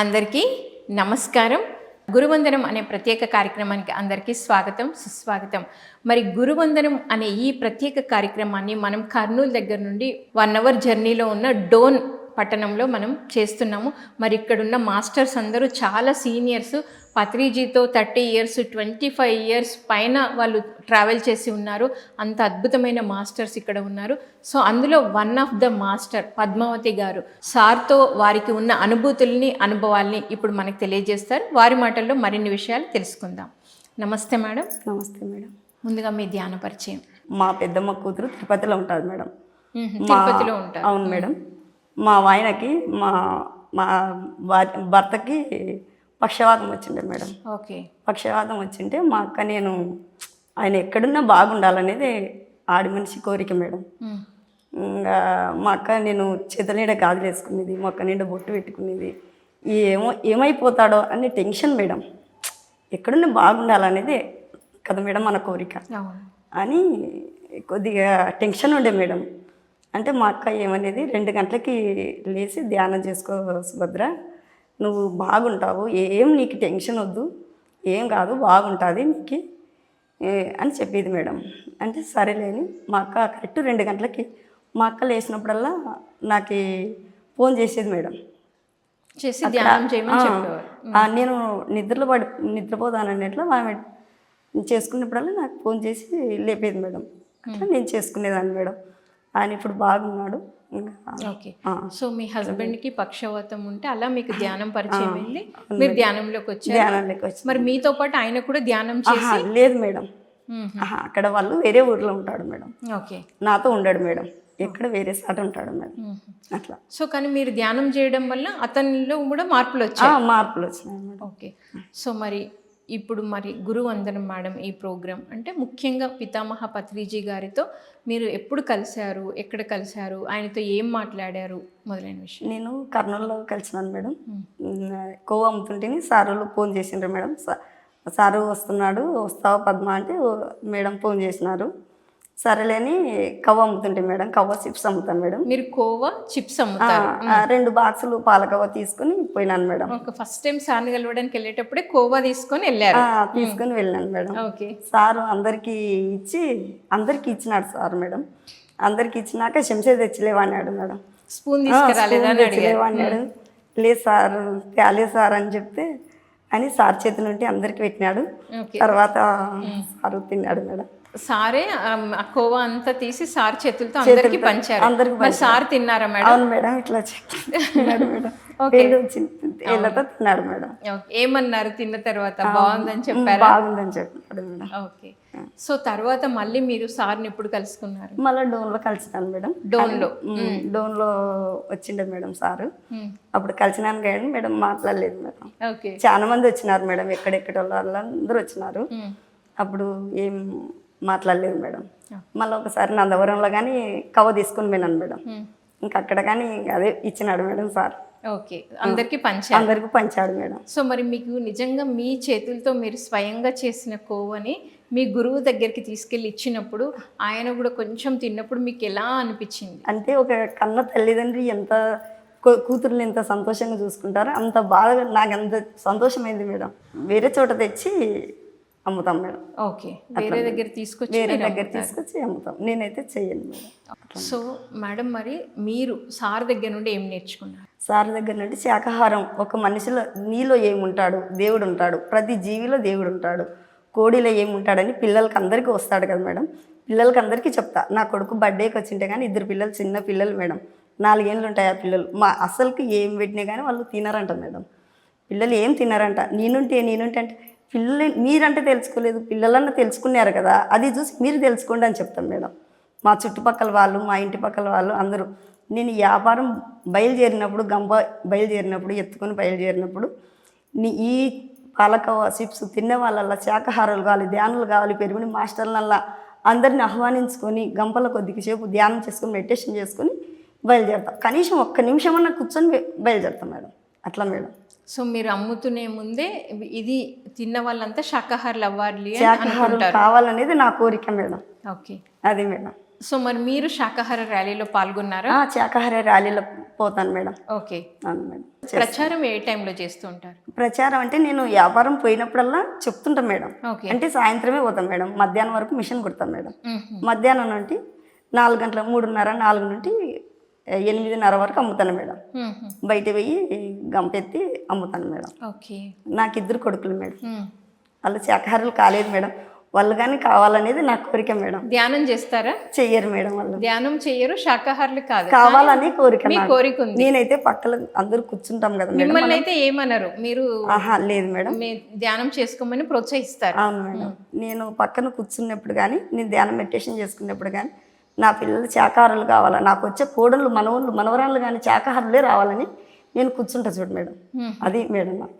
అందరికీ నమస్కారం. గురువందనం అనే ప్రత్యేక కార్యక్రమానికి అందరికీ స్వాగతం సుస్వాగతం. మరి గురువందనం అనే ఈ ప్రత్యేక కార్యక్రమాన్ని మనం కర్నూలు దగ్గర నుండి వన్ అవర్ జర్నీలో ఉన్న డోన్ పట్టణంలో మనం చేస్తున్నాము. మరి ఇక్కడున్న మాస్టర్స్ అందరూ చాలా seniors. పత్రిజీతో thirty years twenty five years పైన వాళ్ళు ట్రావెల్ చేసి ఉన్నారు. అంత అద్భుతమైన మాస్టర్స్ ఇక్కడ ఉన్నారు. సో అందులో one of the master Padmavati గారు సార్తో వారికి ఉన్న అనుభూతుల్ని అనుభవాల్ని ఇప్పుడు మనకు తెలియజేస్తారు. వారి మాటల్లో మరిన్ని విషయాలు తెలుసుకుందాం. నమస్తే మేడం. నమస్తే మేడం. ముందుగా మీ ధ్యాన పరిచయం. మా పెద్దమ్మ కూతురు తిరుపతిలో ఉంటుంది మేడం. తిరుపతిలో ఉంటారు. అవును మేడం. మా వాయనకి మా మా భర్తకి పక్షవాతం వచ్చిండే మేడం. ఓకే. పక్షవాతం వచ్చింటే మా అక్క నేను ఆయన ఎక్కడున్నా బాగుండాలనేది ఆడి మనిషి కోరిక మేడం. ఇంకా మా అక్క నేను చేతుల నిండా గాజులు వేసుకునేది మొక్క నిండా బొట్టు పెట్టుకునేది ఏమో ఏమైపోతాడో అనే టెన్షన్ మేడం. ఎక్కడున్నా బాగుండాలనేది కదా మేడం మన కోరిక. అని కొద్దిగా టెన్షన్ ఉండే మేడం. అంటే మా అక్క ఏమనేది రెండు గంటలకి లేచి ధ్యానం చేసుకో సుభద్ర. నువ్వు బాగుంటావు. ఏం నీకు టెన్షన్ వద్దు. ఏం కాదు బాగుంటుంది నీకు. అని చెప్పేది మేడం. అంటే సరేలేని మా అక్క కరెక్ట్ రెండు గంటలకి మా అక్క లేచినప్పుడల్లా నాకు ఫోన్ చేసేది మేడం. చేసి ధ్యానం చేయమని నేను నిద్రలో పడి నిద్రపోతానన్నట్లు ఆమె చేసుకున్నప్పుడల్లా నాకు ఫోన్ చేసి లేపేది మేడం. అట్లా నేను చేసుకునేదాన్ని మేడం. ఆయన ఇప్పుడు బాగున్నాడు. ఓకే. సో మీ హస్బెండ్కి పక్షవాతం ఉంటే అలా మీకు ధ్యానం పరిచయం అయింది. మీరు ధ్యానంలోకి వచ్చారు. ధ్యానంలోకి వచ్చి మరి మీతో పాటు ఆయన కూడా ధ్యానం చేసి లేదు మేడం. అక్కడ వాళ్ళు వేరే ఊర్లో ఉంటాడు మేడం. ఓకే. నాతో ఉండడు మేడం. ఎక్కడ వేరే సాట ఉంటాడు మేడం. అట్లా. సో కానీ మీరు ధ్యానం చేయడం వల్ల అతనిలో కూడా మార్పులు వచ్చాయి. మార్పులు వచ్చినాయి ఓకే. సో మరి ఇప్పుడు మరి గురువందనం మేడం ఈ ప్రోగ్రామ్ అంటే ముఖ్యంగా పితామహ పత్రిజీ గారితో మీరు ఎప్పుడు కలిశారు? ఎక్కడ కలిశారు? ఆయనతో ఏం మాట్లాడారు? మొదలైన విషయం. నేను కర్నూలులో కలిసినాను మేడం. కోవ అమ్ముతుంటేనే సార్ వాళ్ళు ఫోన్ చేసిండ్రు మేడం. సారు వస్తున్నాడు వస్తావా పద్మ అంటే "ఓ, మేడం ఫోన్ చేసినారు. సరేలేని కవ్వ అమ్ముతుంటే మేడం కవ్వ చిప్స్ అమ్ముతాను మేడం. మీరు కోవా చిప్స్ అమ్ముతారు. రెండు బాక్సులు పాలకవ్వ తీసుకుని పోయినాను మేడం. ఫస్ట్ టైం సార్ని కలవడానికి వెళ్ళేటప్పుడే కోవా తీసుకొని వెళ్ళారు. తీసుకుని వెళ్ళాను మేడం. ఓకే. సారు అందరికీ ఇచ్చి అందరికీ ఇచ్చినాడు సార్ మేడం. అందరికీ ఇచ్చినాక శంషేర్ తెచ్చిలేవా అన్నాడు మేడం. స్పూన్ ఆ, తీసుకురాలేదా స్పూన్ తెచ్చిలేవా అన్నాడు లేదు సార్ తేలే సార్ అని చెప్తే అని సార్ చేతి నుండి అందరికి పెట్టినాడు. తర్వాత సారు తిన్నాడు మేడం. సారే ఆ కోవా అంతా తీసి సార్ చేతులతో అందరికి పంచారు. మరి సార్ తిన్నారా మేడం? అవును మేడం ఇట్లా మేడం. తిన్నాడు మేడం. ఏమన్నారు తిన్న తర్వాత? బాగుందని చెప్పారు? బాగుందని చెప్పాడు మేడం. ఓకే. సో తర్వాత మళ్ళీ మీరు సార్ని ఎప్పుడు కలుసుకున్నారు? మళ్ళీ డోన్లో కలిసినాను మేడం. డోన్లో. ఉమ్, డోన్లో వచ్చిండే మేడం సారు. అప్పుడు కలిసినాను కానీ మేడం మాట్లాడలేదు మేడం. ఓకే. చాలా మంది వచ్చినారు మేడం ఎక్కడెక్కడ వాళ్ళందరూ వచ్చినారు. మ్మ్. అప్పుడు ఏం మాట్లాడలేదు మేడం. మళ్ళీ ఒకసారి నందవరంలో కానీ కవ తీసుకుని పోయినాను మేడం. ఇంకా అక్కడ కానీ అదే ఇచ్చినాడు మేడం సార్. ఓకే. అందరికి పంచారు. అందరికి పంచాడు మేడం. సో మరి మీకు నిజంగా మీ చేతులతో మీరు స్వయంగా చేసిన కోవని మీ గురువు దగ్గరికి తీసుకెళ్ళి ఇచ్చినప్పుడు ఆయన కూడా కొంచెం తిన్నప్పుడు మీకు ఎలా అనిపించింది? అంటే ఒక కన్న తల్లిదండ్రి ఎంత కూతుర్ని ఎంత సంతోషంగా చూసుకుంటారో అంత బాగా నాకు అంత సంతోషమైంది మేడం. వేరే చోట తెచ్చి అమ్ముతాం మేడం. ఓకే. వేరే దగ్గర తీసుకొచ్చి వేరే దగ్గర తీసుకొచ్చి అమ్ముతాం. నేనైతే చెయ్యను మేడం. సో మేడం మరి మీరు సార్ దగ్గర నుండి ఏం నేర్చుకున్నారు? సార్ దగ్గర నుండి శాకాహారం ఒక మనిషిలో నీలో ఏముంటాడు? దేవుడు ఉంటాడు ప్రతి జీవిలో దేవుడు ఉంటాడు కోడిలో ఏముంటాడని పిల్లలకి అందరికీ వస్తాడు కదా మేడం. పిల్లలకి అందరికీ చెప్తా. నా కొడుకు బర్త్డేకి వచ్చింటే కానీ ఇద్దరు పిల్లలు చిన్న పిల్లలు మేడం. నాలుగేళ్ళు ఉంటాయి ఆ పిల్లలు. మా అసలుకి ఏం పెట్టినా కానీ వాళ్ళు తినరంట మేడం. పిల్లలు ఏం తినారంట? నేనుంటే నేనుంటే అంటే పిల్లలు మీరంటే తెలుసుకోలేదు పిల్లలన్నా తెలుసుకున్నారు కదా అది చూసి మీరు తెలుసుకోండి అని చెప్తాం మేడం. మా చుట్టుపక్కల వాళ్ళు మా ఇంటి పక్కల వాళ్ళు అందరూ నేను వ్యాపారం బయలుదేరినప్పుడు గంప బయలుదేరినప్పుడు ఎత్తుకొని బయలుదేరినప్పుడు నీ ఈ పాలక చిప్స్ తిన్న వాళ్ళల్లా శాకాహారాలు కావాలి ధ్యానులు కావాలి పెరుగుని మాస్టర్లల్లా అందరిని ఆహ్వానించుకొని గంపల కొద్దిసేపు ధ్యానం చేసుకొని మెడిటేషన్ చేసుకొని బయలుదేరుతాం. కనీసం ఒక్క నిమిషమన్నా కూర్చొని బయలుదేరుతాం మేడం. అట్లా మేడం. సో మీరు అమ్ముతునే ముందే ఇది తిన్న వాళ్ళంతా శాకాహారులు అవ్వాలి శాకాహారం కావాలనేది నా కోరిక మేడం. ఓకే. అది మేడం. సో మరి మీరు శాకాహార ర్యాలీలో పాల్గొన్నారా? ఆ, శాకాహార ర్యాలీలో పోతాను మేడం. ఓకే. అవును మేడం. ప్రచారం ఏ టైంలో చేస్తూ ఉంటారు? ప్రచారం అంటే నేను వ్యాపారం పోయినప్పుడల్లా చెప్తుంటాం మేడం. అంటే సాయంత్రమే పోతాం మేడం. మధ్యాహ్నం వరకు మిషన్ కుడతాం మేడం. మధ్యాహ్నం నుండి నాలుగు గంటల మూడున్నర నాలుగు నుండి ఎనిమిదిన్నర వరకు అమ్ముతాను మేడం. బయట పోయి గంపెత్తి అమ్ముతాను మేడం. ఓకే. నాకు ఇద్దరు కొడుకులు మేడం. వాళ్ళు శాకాహారులు కాలేదు మేడం. వాళ్ళు కానీ కావాలనేది నా కోరిక మేడం. ధ్యానం చేస్తారా? చెయ్యరు మేడం వాళ్ళు. ధ్యానం చెయ్యరు శాకాహారులు కాదు. కావాలని కోరిక మీ. కోరిక ఉంది. నేనైతే పక్కన అందరూ కూర్చుంటాం కదా మిమ్మల్ని అయితే ఏమనరు. మీరు ఆహా లేదు మేడం. ధ్యానం చేసుకోమని ప్రోత్సహిస్తారు. అవును మేడం. నేను పక్కన కూర్చున్నప్పుడు కానీ నేను ధ్యానం మెడిటేషన్ చేసుకున్నప్పుడు కానీ నా పిల్లలు శాకాహారులు కావాలా? నాకు వచ్చే కోడళ్ళు మనవళ్ళు మనవరాళ్ళు కానీ శాకాహారులే రావాలని నేను కూర్చుంటా చూడు మేడం. అది మేడం నాకు.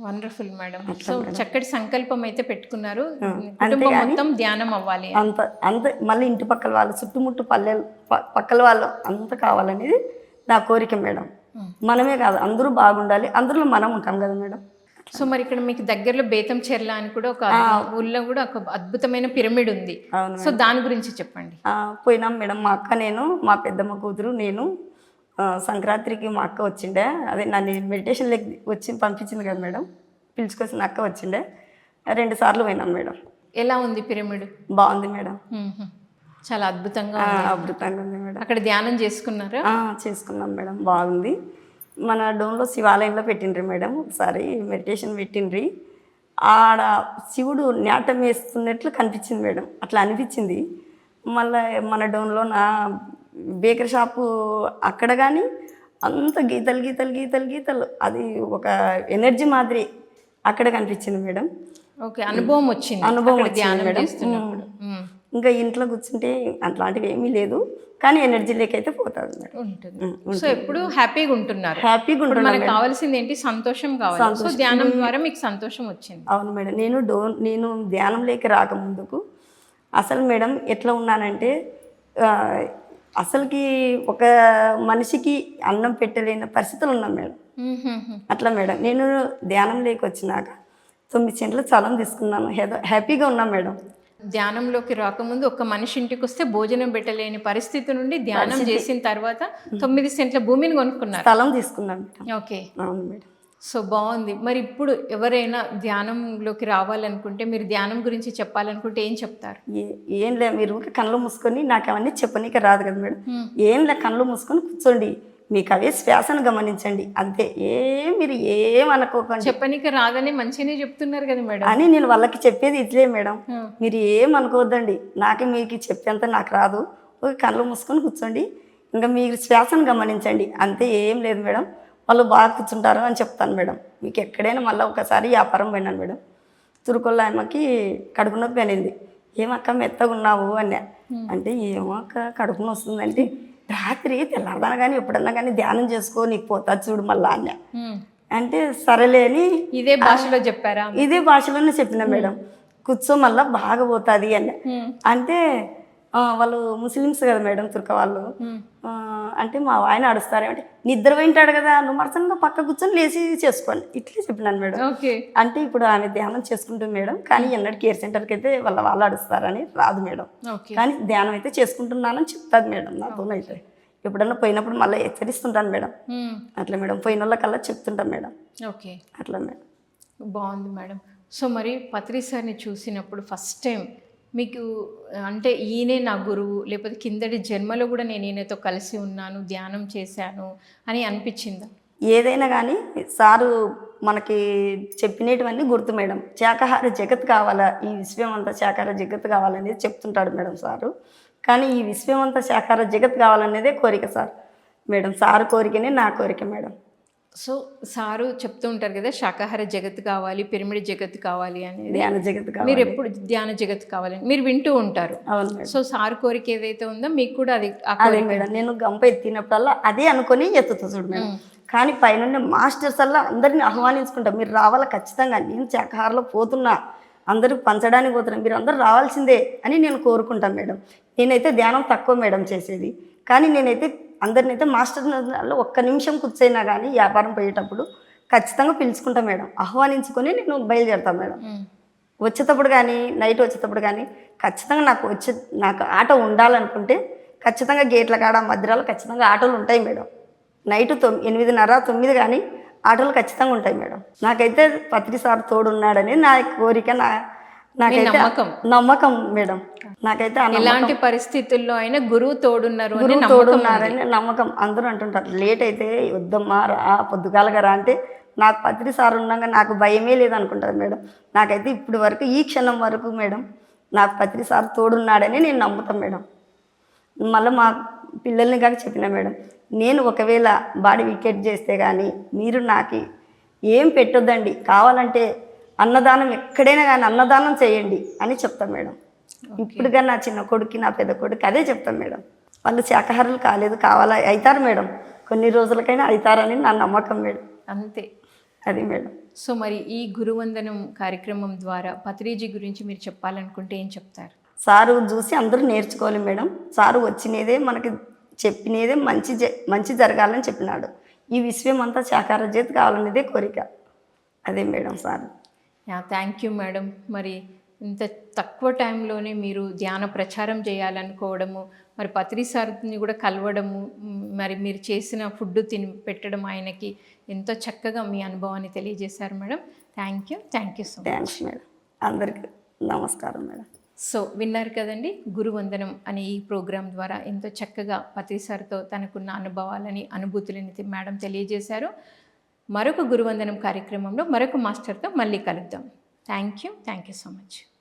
Wonderful madam. సో చక్కటి సంకల్పం అయితే పెట్టుకున్నారు. కుటుంబం మొత్తం ధ్యానం అవ్వాలి. అంత అంత మళ్ళీ ఇంటి పక్కల వాళ్ళు చుట్టుముట్టు పల్లెలు ప- పక్కల వాళ్ళు అంత కావాలనేది నా కోరిక మేడం. మనమే కాదు అందరూ బాగుండాలి అందులో మనం ఉంటాం కదా మేడం. సో మరి ఇక్కడ మీకు దగ్గరలో బేతం చెర్ల అని కూడా ఒక ఊళ్ళో కూడా ఒక అద్భుతమైన పిరమిడ్ ఉంది. సో దాని గురించి చెప్పండి. పోయినాం మేడం. మా అక్క నేను మా పెద్దమ్మ కూతురు నేను సంక్రాంతికి మా అక్క వచ్చిండే. అదే నన్ను మెడిటేషన్ లెక్ వచ్చి పంపించింది కదా మేడం. పిలుచుకొచ్చిన అక్క వచ్చిండే. రెండు సార్లు పోయినాం మేడం. ఎలా ఉంది పిరమిడ్? బాగుంది మేడం. చాలా అద్భుతంగా. అద్భుతంగా ఉంది మేడం. అక్కడ ధ్యానం చేసుకున్నారా? చేసుకున్నాం మేడం. బాగుంది. మన డోన్లో శివాలయంలో పెట్టిండ్రి మేడం. ఒకసారి మెడిటేషన్ పెట్టిండ్రి. ఆడ శివుడు నాటం వేస్తున్నట్లు కనిపించింది మేడం. అట్లా అనిపించింది. మళ్ళీ మన డోన్లో నా బేకరీ షాపు అక్కడ కానీ అంత గీతలు గీతలు గీతలు గీతలు. అది ఒక ఎనర్జీ మాదిరి అక్కడ కనిపించింది మేడం. ఓకే అనుభవం వచ్చింది. అనుభవం వచ్చింది ధ్యానం మేడం. ఇంకా ఇంట్లో కూర్చుంటే అట్లాంటివి ఏమీ లేదు. కానీ ఎనర్జీ లేకైతే పోతుంది మేడం. ఉంటుంది. సో ఎప్పుడు హ్యాపీగా ఉంటున్నారు. హ్యాపీగా ఉంటున్నాను మనకు కావాల్సింది ఏంటి? సంతోషం కావాలి. సో ధ్యానం ద్వారా మీకు సంతోషం వచ్చింది. అవును మేడం. నేను డో నేను ధ్యానం లేక రాకముందుకు అసలు మేడం ఎట్లా ఉన్నానంటే అసలుకి ఒక మనిషికి అన్నం పెట్టలేని పరిస్థితులు ఉన్నాం మేడం. అట్లా మేడం. నేను ధ్యానం లేక వచ్చినాక తొమ్మిది సెంట్లు స్థలం తీసుకున్నాను. హ్యాపీగా ఉన్నాం మేడం. ధ్యానంలోకి రాకముందు ఒక మనిషి ఇంటికి వస్తే భోజనం పెట్టలేని పరిస్థితి నుండి ధ్యానం చేసిన తర్వాత తొమ్మిది సెంట్ల భూమిని కొనుక్కున్నారు. స్థలం తీసుకున్నాం ఓకే. అవును మేడం. సో బాగుంది. మరి ఇప్పుడు ఎవరైనా ధ్యానంలోకి రావాలనుకుంటే మీరు ధ్యానం గురించి చెప్పాలనుకుంటే ఏం చెప్తారు? ఏ- ఏం లే మీరు కళ్ళు మూసుకొని నాకు అవన్నీ చెప్పనీక రాదు కదా మేడం. ఏం లే కళ్ళు మూసుకొని కూర్చోండి. మీకు అవే శ్వాసను గమనించండి. అంతే. ఏం మీరు ఏం అనుకోకండి. చెప్పనీకి రాదని మంచిగానే చెప్తున్నారు కదా మేడం. అని నేను వాళ్ళకి చెప్పేది ఇట్లే మేడం. మీరు ఏం అనుకోవద్దండి. నాకు మీకు చెప్పేంత నాకు రాదు. ఒక కళ్ళు మూసుకొని కూర్చోండి. ఇంకా మీరు శ్వాసను గమనించండి. అంతే ఏం లేదు మేడం. వాళ్ళు బాగా కూర్చుంటారు అని చెప్తాను మేడం. మీకు ఎక్కడైనా మళ్ళీ ఒకసారి వ్యాపారం పోయినాను మేడం. తురుకొల్ల ఆమెకి కడుపు నొప్పి అనింది. ఏమక్క మెత్తగా ఉన్నావు? అన్నా. అంటే ఏమో అక్క కడుపు వస్తుందంటే రాత్రి తెల్లారదాన కానీ ఎప్పుడన్నా కానీ ధ్యానం చేసుకో నీకు పోతా చూడు మళ్ళా అన్నా. అంటే సరేలే అని ఇదే భాషలో చెప్పారా? ఇదే భాషలోనే చెప్పిన మేడం. కూర్చో మళ్ళా బాగా పోతుంది అని. అంటే వాళ్ళు ముస్లిమ్స్ కదా మేడం తుర్క వాళ్ళు. అంటే మా ఆయన అడుస్తారేమంటే నిద్ర పోయింటాడు కదా నువ్వు మరసంగా పక్క కూర్చొని లేచి చేసుకోండి. ఇట్లే చెప్పినాను మేడం. ఓకే. అంటే ఇప్పుడు ఆమె ధ్యానం చేసుకుంటుంది మేడం కానీ ఎన్నడూ కేర్ సెంటర్కి అయితే వాళ్ళ వాళ్ళు అడుస్తారని రాదు మేడం. కానీ ధ్యానం అయితే చేసుకుంటున్నానని చెప్తాది మేడం నాతోనైతే ఎప్పుడన్నా పోయినప్పుడు మళ్ళీ హెచ్చరిస్తుంటాను మేడం. అట్లా మేడం పోయిన వాళ్ళకల్లా చెప్తుంటాం మేడం. ఓకే. అట్లా మేడం. బాగుంది మేడం. సో మరి పత్రి సార్ని చూసినప్పుడు ఫస్ట్ టైం మీకు అంటే ఈయనే నా గురువు లేకపోతే కిందటి జన్మలో కూడా నేను ఈయనతో కలిసి ఉన్నాను ధ్యానం చేశాను అని అనిపించిందా? ఏదైనా కానీ సారు మనకి చెప్పినటువన్నీ గుర్తు మేడం. శాకాహార జగత్ కావాలా? ఈ విశ్వం అంతా శాకాహార జగత్ కావాలనేది చెప్తుంటాడు మేడం సారు. కానీ ఈ విశ్వం అంతా శాకాహార జగత్ కావాలనేదే కోరిక సార్. మేడం సారు కోరికనే నా కోరిక మేడం. సో సారు చెప్తూ ఉంటారు కదా శాకాహార జగత్ కావాలి పిరమిడ్ జగత్ కావాలి అనేది. ధ్యాన జగత్ కావాలి. మీరు ఎప్పుడు ధ్యాన జగత్ కావాలని మీరు వింటూ ఉంటారు. సో సారు కోరిక ఏదైతే ఉందో మీకు కూడా అది అదే మేడం నేను గంప ఎత్తినప్పుడల్లా అదే అనుకొని ఎత్తుతా చూడు మేడం. కానీ పైన మాస్టర్స్ అల్లా అందరిని ఆహ్వానించుకుంటా మీరు రావాలా ఖచ్చితంగా నేను శాఖాహారలో పోతున్నా అందరికి పంచడానికి పోతున్నా మీరు అందరు రావాల్సిందే అని నేను కోరుకుంటాను మేడం. నేనైతే ధ్యానం తక్కువ మేడం చేసేది. కానీ నేనైతే అందరినైతే మాస్టర్ అలా ఒక్క నిమిషం కూర్చైనా కానీ వ్యాపారం పోయేటప్పుడు ఖచ్చితంగా పిలుచుకుంటా మేడం. ఆహ్వానించుకొని నేను బయలుదేరుతాను మేడం. వచ్చేటప్పుడు కానీ నైట్ వచ్చేటప్పుడు కానీ ఖచ్చితంగా నాకు వచ్చే నాకు ఆటో ఉండాలనుకుంటే ఖచ్చితంగా గేట్ల కాడ మధ్యలో ఖచ్చితంగా ఆటోలు ఉంటాయి మేడం. నైట్ తొమ్మిది ఎనిమిదిన్నర తొమ్మిది కానీ ఆటోలు ఖచ్చితంగా ఉంటాయి మేడం. నాకైతే పత్రి సార్ తోడున్నాడని నా కోరిక నా నాకైతే నమ్మకం. నమ్మకం మేడం. నాకైతే ఎలాంటి పరిస్థితుల్లో అయినా గురువు తోడున్నారు గురువు. తోడున్నారని నమ్మకం. అందరూ అంటుంటారు లేట్ అయితే వద్దమ్మా రా పొద్దుగాలగా రా అంటే నాకు పత్రి సార్ ఉన్నాక నాకు భయమే లేదనుకుంటారు మేడం. నాకైతే ఇప్పటి వరకు ఈ క్షణం వరకు మేడం నాకు పత్రి సార్ తోడున్నాడని నేను నమ్ముతాను మేడం. మళ్ళీ మా పిల్లల్ని కాక చెప్పిన మేడం నేను ఒకవేళ బాడీ వికెట్ చేస్తే కానీ మీరు నాకు ఏం పెట్టొద్దండి. కావాలంటే అన్నదానం ఎక్కడైనా కానీ అన్నదానం చేయండి అని చెప్తాను మేడం. ఇప్పుడుగా నా చిన్న కొడుకు నా పెద్ద కొడుకు అదే చెప్తాను మేడం. వాళ్ళు శాకాహారులు కాలేదు కావాలా అవుతారు మేడం. కొన్ని రోజులకైనా అవుతారని నా నమ్మకం మేడం. అంతే. అది మేడం. సో మరి ఈ గురువందనం కార్యక్రమం ద్వారా పత్రిజీ గురించి మీరు చెప్పాలనుకుంటే ఏం చెప్తారు? సారు చూసి అందరూ నేర్చుకోవాలి మేడం. సారు వచ్చినదే మనకి చెప్పినదే మంచి జ- మంచి జరగాలని చెప్పినాడు. ఈ విశ్వం అంతా శాకాహార చేతి కావాలనేదే కోరిక. అదే madam sir. Yeah thank you madam మరి ఇంత తక్కువ టైంలోనే మీరు ధ్యాన ప్రచారం చేయాలనుకోవడము మరి పత్రి సార్ని కూడా కలవడము మరి మీరు చేసిన ఫుడ్ తిని పెట్టడం ఆయనకి ఎంతో చక్కగా మీ అనుభవాన్ని తెలియజేశారు madam thank you thank you so much thanks madam అందరికీ నమస్కారం మేడం సో విన్నారు కదండి గురువందనం అనే ఈ ప్రోగ్రాం ద్వారా ఎంతో చక్కగా పత్రి సార్తో తనకున్న అనుభవాలని అనుభూతులని మేడం తెలియజేశారు. మరొక గురువందనం కార్యక్రమంలో మరొక మాస్టర్తో మళ్ళీ కలుద్దాం. Thank you thank you so much